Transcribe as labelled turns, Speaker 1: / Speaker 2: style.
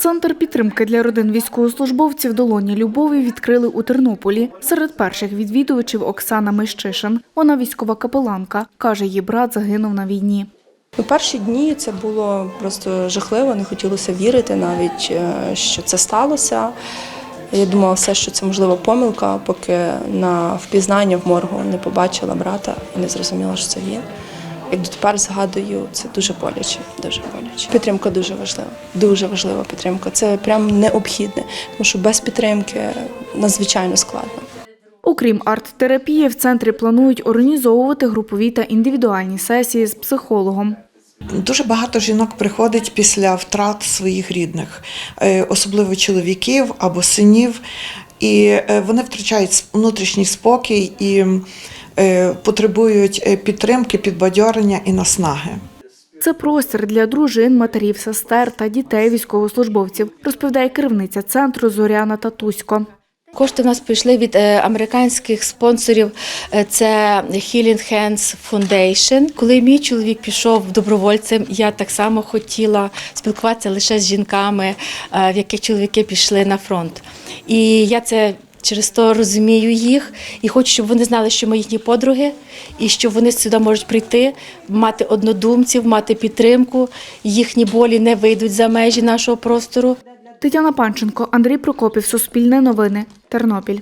Speaker 1: Центр підтримки для родин військовослужбовців долоні любові відкрили у Тернополі. Серед перших відвідувачів Оксана Мищишин. Вона військова капеланка. Каже, її брат загинув на війні.
Speaker 2: У перші дні це було просто жахливо, не хотілося вірити навіть, е, що це сталося. Я думала все, що це можливо помилка, поки на впізнання в моргу не побачила брата і не зрозуміла, що це він. Як дотепер згадую, це дуже боляче, дуже боляче. Підтримка дуже важлива, дуже важлива підтримка. Це прям необхідне, тому що без підтримки надзвичайно складно.
Speaker 1: Окрім арт-терапії, в центрі планують організовувати групові та індивідуальні сесії з психологом.
Speaker 3: Дуже багато жінок приходить після втрат своїх рідних, е, особливо чоловіків або синів, і е, вони втрачають внутрішній спокій і потребують е, підтримки, підбадьорення і наснаги.
Speaker 1: Це простір для дружин, матерів, сестер та дітей військовослужбовців, розповідає керівниця центру Зоряна Татусько.
Speaker 4: Кошти в нас прийшли від е, американських спонсорів. Е, Це Healing Hands Foundation. Коли мій чоловік пішов добровольцем, я так само хотіла спілкуватися лише з жінками, е, в яких чоловіки пішли на фронт. І я це через то розумію їх і хочу, щоб вони знали, що ми їхні подруги, і що вони сюди можуть прийти, мати однодумців, мати підтримку. Їхні болі не вийдуть за межі нашого простору.
Speaker 1: Тетяна Панченко, Андрій Прокопів, Суспільне новини, Тернопіль.